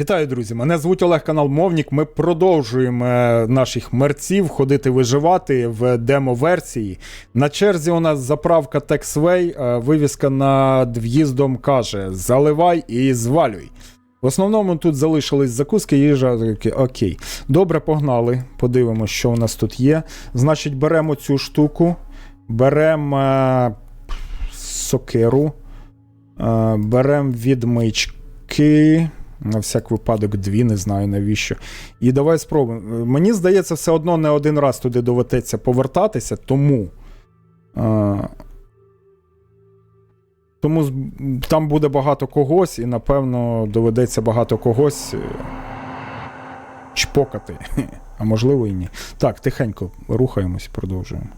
Вітаю, друзі! Мене звуть Олег Канал Мовнік. Ми продовжуємо е, наших мерців ходити виживати в демо-версії. На черзі у нас заправка Texway. е, Вивіска над в'їздом каже: заливай і звалюй. В основному тут залишились закуски, їжа. Окей. Добре, погнали. Подивимося, що у нас тут є. Значить, беремо цю штуку, беремо е, сокиру, беремо відмички. На всяк випадок дві, не знаю навіщо. І давай спробуємо. Мені здається, все одно не один раз туди доведеться повертатися, тому. Е, тому там буде багато когось, і, напевно, доведеться багато когось е, чпокати. А можливо і ні. Так, тихенько рухаємось, продовжуємо.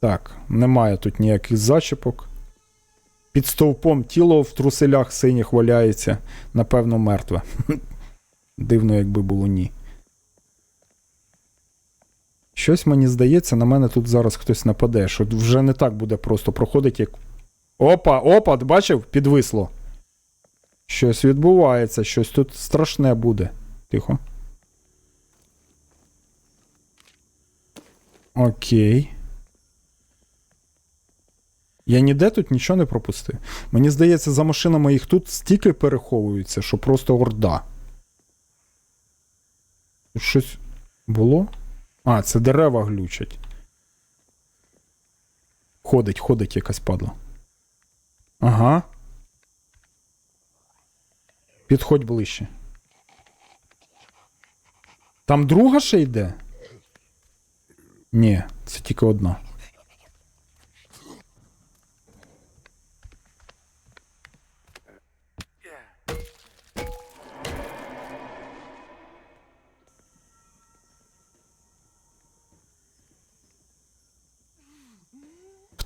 Так, немає тут ніяких зачіпок. Під стовпом тіло в труселях синіх валяється, напевно, мертве. Дивно, якби було ні. Щось мені здається, на мене тут зараз хтось нападе, що вже не так буде просто проходити, як. Опа, опа, бачив? Підвисло. Щось відбувається, щось тут страшне буде. Тихо. Окей. Я ніде тут нічого не пропустив. Мені здається, за машинами їх тут стільки переховується, що просто орда. Щось було? А, це дерева глючать. Ходить, ходить якась падла. Ага. Підходь ближче. Там друга ще йде? Ні, це тільки одна.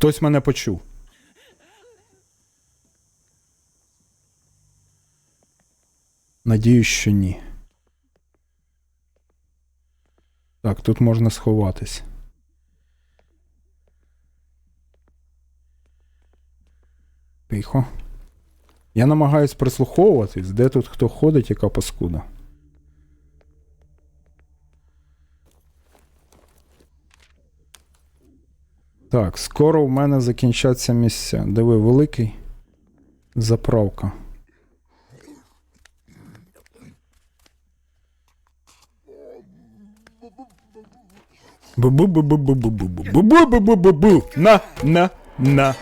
Хтось мене почув. Надіюсь, що ні. Так, тут можна сховатись. Тихо. Я намагаюсь прислуховуватись, де тут хто ходить, яка паскуда. Так, скоро в мене закінчаться місця. Диви, великий. Заправка. Бу-бу-бу-бу-бу-бу-бу-бу-бу-бу-бу. На, на, на.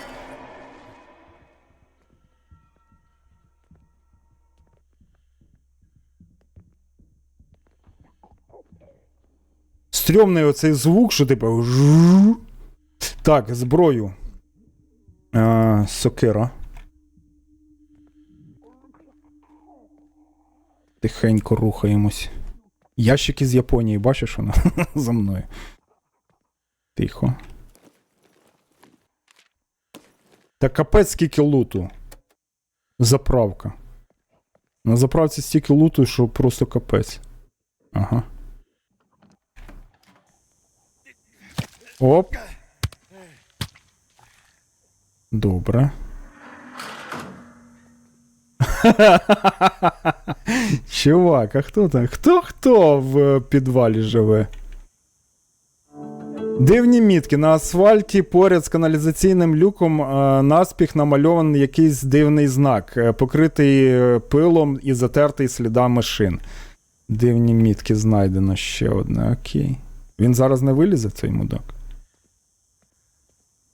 Стрьомний оцей звук, що типу. Так, зброю. А, сокира. Тихенько рухаємось. Ящики з Японії, бачиш воно? За мною. Тихо. Та капець скільки луту. Заправка. На заправці стільки луту, що просто капець. Ага. Оп. Добре. Чувак, а хто там? Хто хто в підвалі живе? Дивні мітки. На асфальті поряд з каналізаційним люком е, наспіх намальований якийсь дивний знак, е, покритий е, пилом і затертий слідами шин. Дивні мітки знайдено ще одне. Окей. Він зараз не вилізе, цей мудак.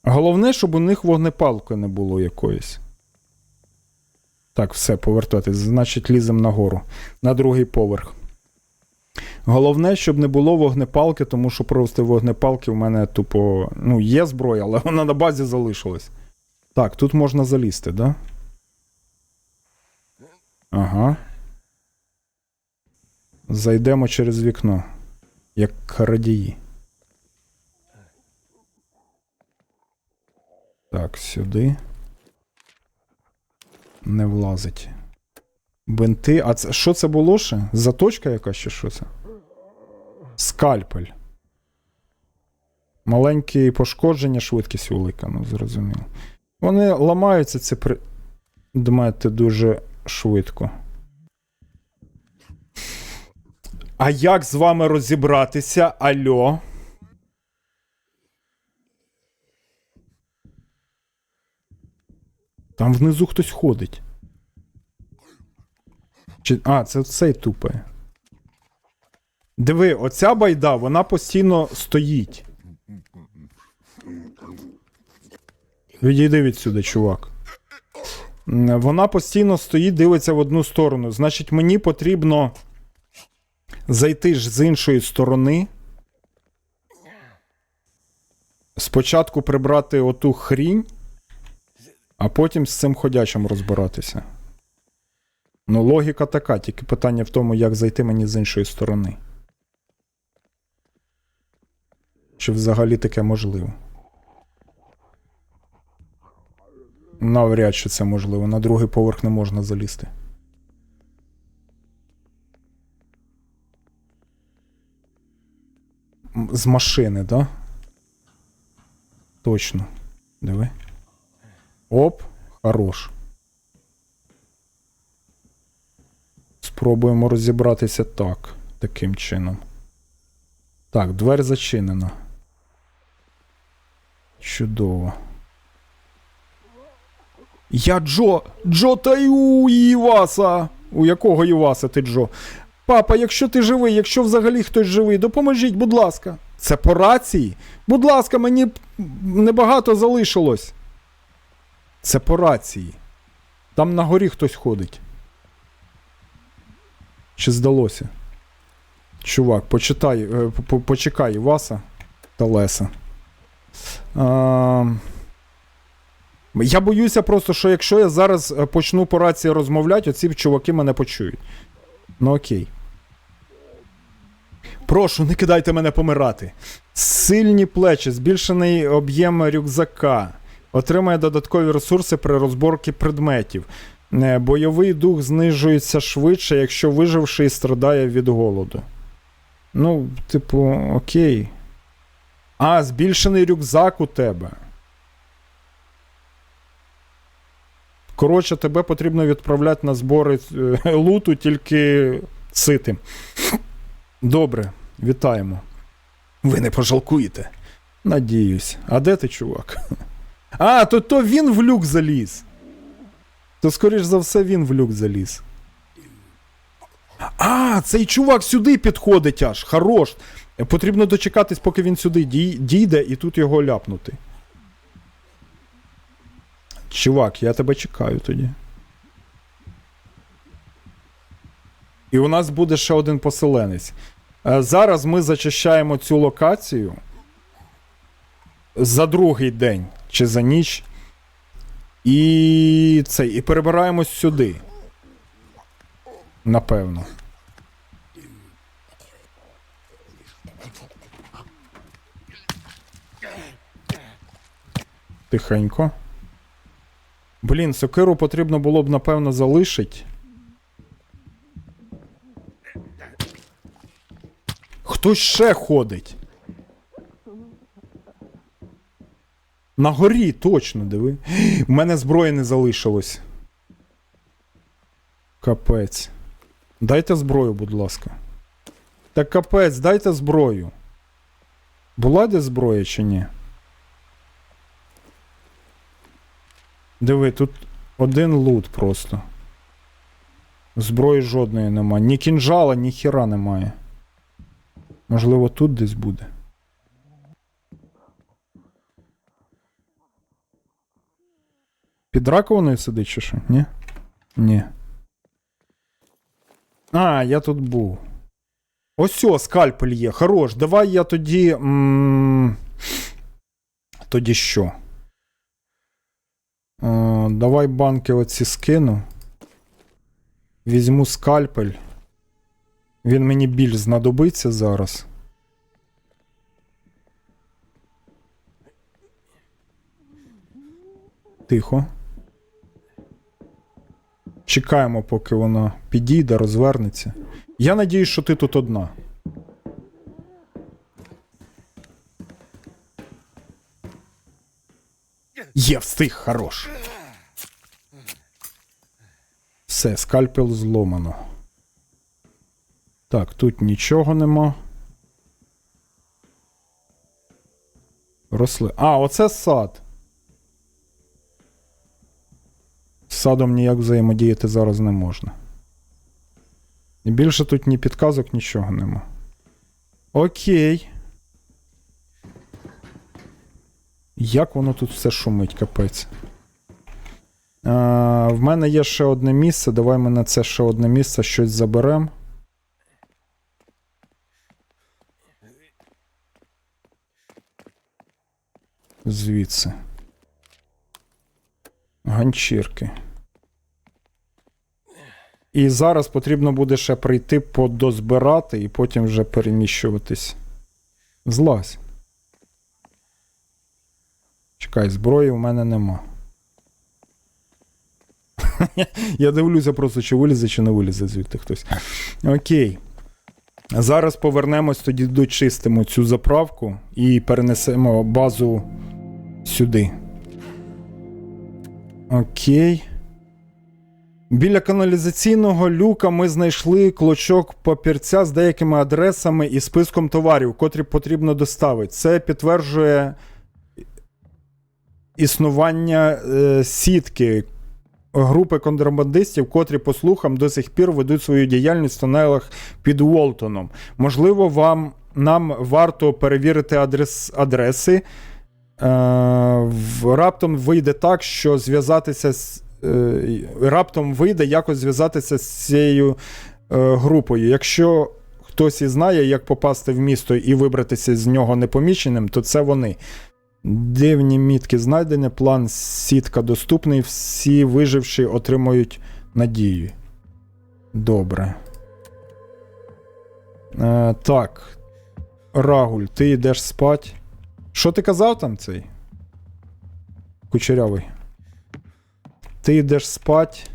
Головне, щоб у них вогнепалки не було якоїсь. Так, все, повертатись. Значить, ліземо нагору. На другий поверх. Головне, щоб не було вогнепалки, тому що просто вогнепалки в мене тупо. Ну, є зброя, але вона на базі залишилась. Так, тут можна залізти, да? Ага. Зайдемо через вікно. Як радії. Так, сюди. Не влазить. Бинти. А це що це було ще? Заточка якась чи що це? Скальпель. Маленькі пошкодження, швидкість велика, ну зрозуміло. Вони ламаються, це при. Дмете дуже швидко. А як з вами розібратися? Альо? Там внизу хтось ходить. Чи... А, це цей тупе. Диви, оця байда, вона постійно стоїть. Відійди відсюди, чувак. Вона постійно стоїть, дивиться в одну сторону. Значить, мені потрібно зайти ж з іншої сторони. Спочатку прибрати оту хрінь, а потім з цим ходячим розбиратися. Ну, логіка така, тільки питання в тому, як зайти мені з іншої сторони. Чи взагалі таке можливо? Навряд чи це можливо. На другий поверх не можна залізти. З машини, да? Точно. Диви. Оп, хорош. Спробуємо розібратися так. Таким чином. Так, двері зачинена. Чудово. Я Джо! Джо Таю Іваса! У якого Іваса ти Джо? Папа, якщо ти живий, якщо взагалі хтось живий, допоможіть, будь ласка. Це по рації? Будь ласка, мені небагато залишилось. Це по рації. Там на горі хтось ходить. Чи здалося? Чувак, почитай, е, по- почекай Іваса та Леса. А, я боюся просто, що якщо я зараз е, почну по рації розмовляти, оці чуваки мене почують. Ну окей. Прошу, не кидайте мене помирати. Сильні плечі, збільшений об'єм рюкзака. Отримає додаткові ресурси при розборці предметів. Е, Бойовий дух знижується швидше, якщо виживший страдає від голоду. Ну, типу, окей. А, збільшений рюкзак у тебе. Коротше, тебе потрібно відправляти на збори е, луту тільки ситим. Добре, вітаємо. Ви не пожалкуєте. Надіюсь. А де ти, чувак? А, то, то він в люк заліз. То, скоріш за все, він в люк заліз. А, цей чувак сюди підходить аж. Хорош. Потрібно дочекатись, поки він сюди дій- дійде, і тут його ляпнути. Чувак, я тебе чекаю тоді. І у нас буде ще один поселенець. Е, Зараз ми зачищаємо цю локацію за другий день чи за ніч. І цей, і перебираємось сюди. Напевно. Тихенько. Блін, сокиру потрібно було б, напевно, залишити. Хтось ще ходить. На горі, точно, диви. У мене зброї не залишилось. Капець. Дайте зброю, будь ласка. Та капець, дайте зброю. Була де зброя чи ні? Диви, тут один лут просто. Зброї жодної нема. Ні кінжала, ні хіра немає. Можливо, тут десь буде. Під раковиною сидить чи що? Ні? Ні. А, я тут був. Ось скальпель є. Хорош. Давай я тоді. М- тоді що? Е, давай банки оці скину. Візьму скальпель. Він мені більш знадобиться зараз. Тихо. Чекаємо, поки вона підійде, розвернеться. Я надіюсь, що ти тут одна. Є, встиг, хорош. Все, скальпел зломано. Так, тут нічого нема. Росли. А, оце сад. З садом ніяк взаємодіяти зараз не можна. І більше тут ні підказок, нічого нема. Окей. Як воно тут все шумить, капець. А, в мене є ще одне місце. Давай ми на це ще одне місце щось заберемо. Звідси. Ганчірки. І зараз потрібно буде ще прийти подозбирати і потім вже переміщуватись. Злазь. Чекай, зброї у мене нема. Я дивлюся просто, чи вилізе, чи не вилізе звідти хтось. Окей. Зараз повернемось, тоді дочистимо цю заправку і перенесемо базу сюди. Окей. Біля каналізаційного люка ми знайшли клочок папірця з деякими адресами і списком товарів, котрі потрібно доставити. Це підтверджує існування е, сітки групи контрабандистів, котрі, по слухам, до сих пір ведуть свою діяльність в тунелах під Уолтоном. Можливо, вам нам варто перевірити адрес, адреси. Е, раптом вийде так, що зв'язатися з. Е, раптом вийде якось зв'язатися з цією е, групою. Якщо хтось і знає, як попасти в місто і вибратися з нього непоміченим, то це вони. Дивні мітки знайдені, план сітка доступний, всі виживші отримують надію. Добре. Е, так. Рагуль, ти йдеш спать. Що ти казав там цей? Кучерявий. Ти йдеш спать.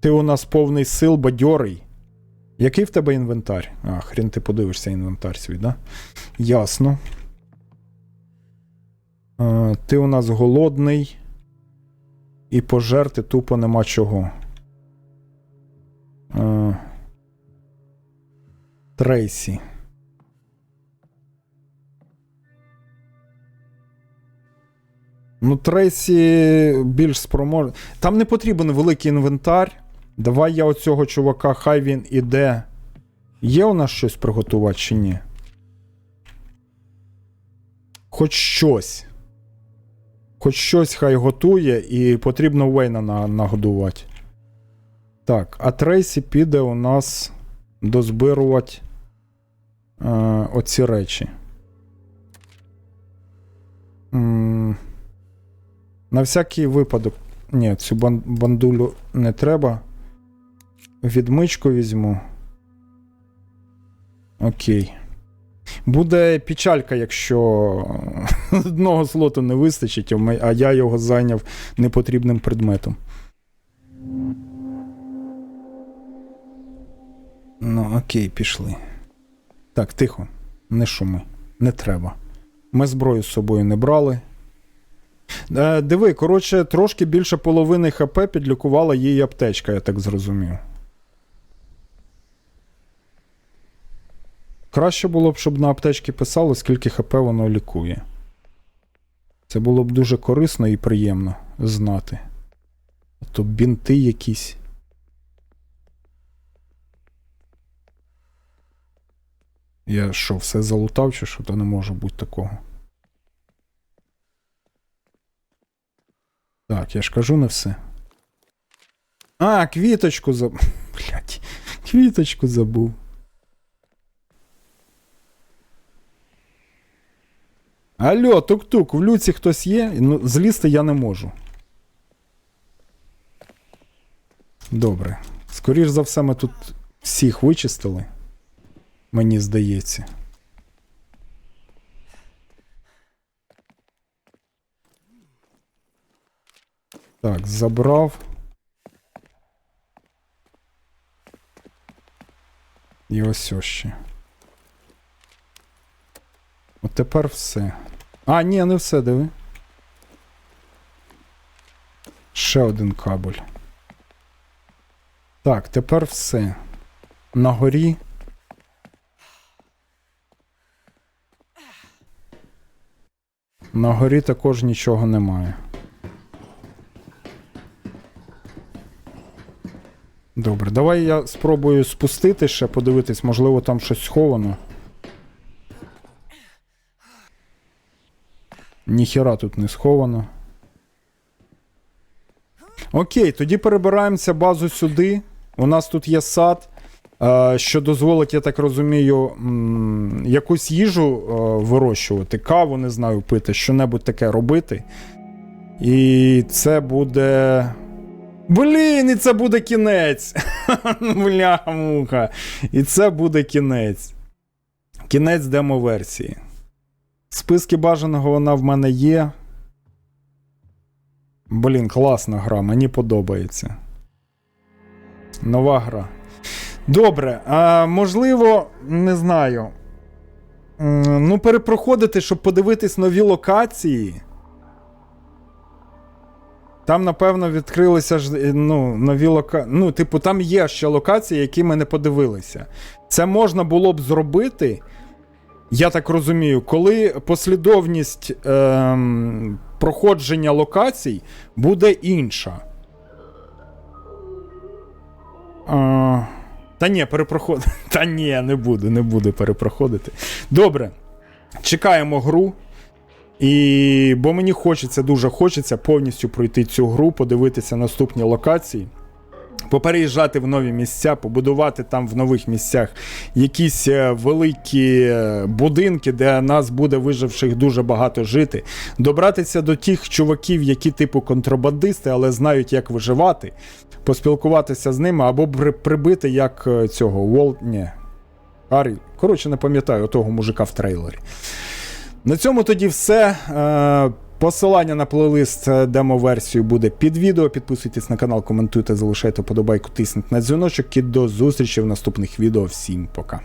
Ти у нас повний сил, бадьорий. Який в тебе інвентар? А, хрін ти подивишся інвентар свій, да? Ясно. Ти у нас голодний. І пожерти тупо нема чого. Е, Трейсі. Ну, Трейсі більш спроможний. Там не потрібен великий інвентар. Давай я оцього чувака, хай він іде. Є у нас щось приготувати чи ні? Хоч щось. Хоч щось хай готує, і потрібно Вейна на- нагодувати. Так, а Трейсі піде у нас дозбирувати е, оці речі. М, На всякий випадок. Ні, цю бандулю не треба. Відмичку візьму. Окей. Буде печалька, якщо одного слоту не вистачить, а я його зайняв непотрібним предметом. Ну, окей, пішли. Так, тихо, не шуми, не треба. Ми зброю з собою не брали. Е, диви, коротше, трошки більше половини ХП підлікувала її аптечка, я так зрозумів. Краще було б, щоб на аптечці писало, скільки ХП воно лікує. Це було б дуже корисно і приємно знати. А то бінти якісь. Я що, все залутав, чи що? То не може бути такого. Так, я ж кажу не все. А, квіточку забув. Блять, квіточку забув. Алло, тук-тук, в люці хтось є? Ну, злізти я не можу. Добре. Скоріш за все, ми тут всіх вичистили. Мені здається. Так, забрав. І ось ось ще. От тепер все. А, ні, не все, диви. Ще один кабель. Так, тепер все. На горі. На горі також нічого немає. Добре, давай я спробую спустити ще, подивитись, можливо, там щось сховано. Ніхіра тут не сховано. Окей, тоді перебираємося базу сюди. У нас тут є сад, е, що дозволить, я так розумію, якусь їжу е, вирощувати, каву, не знаю, пити, що-небудь таке робити. І це буде. Блін, і це буде кінець. Бля-муха. І це буде кінець. Кінець демо-версії. Списки бажаного вона в мене є. Блін, класна гра, мені подобається. Нова гра. Добре, а, можливо, не знаю. Ну, перепроходити, щоб подивитись нові локації. Там, напевно, відкрилися ж е, ну, нові локації. Ну, типу, там є ще локації, які ми не подивилися. Це можна було б зробити, я так розумію, коли послідовність ем, проходження локацій буде інша. А, та ні, перепроход... Та ні, не буду, не буду перепроходити. Добре. Чекаємо гру. І бо мені хочеться, дуже хочеться повністю пройти цю гру, подивитися наступні локації, попереїжджати в нові місця, побудувати там в нових місцях якісь е, великі е, будинки, де нас буде виживших дуже багато жити, добратися до тих чуваків, які типу контрабандисти, але знають, як виживати, поспілкуватися з ними або прибити як е, цього Волт. Ні. Арі. Коротше, не пам'ятаю того мужика в трейлері. На цьому тоді все. Е, Посилання на плейлист е, демо-версію буде під відео. Підписуйтесь на канал, коментуйте, залишайте подобайку, тисніть на дзвіночок і до зустрічі в наступних відео. Всім пока.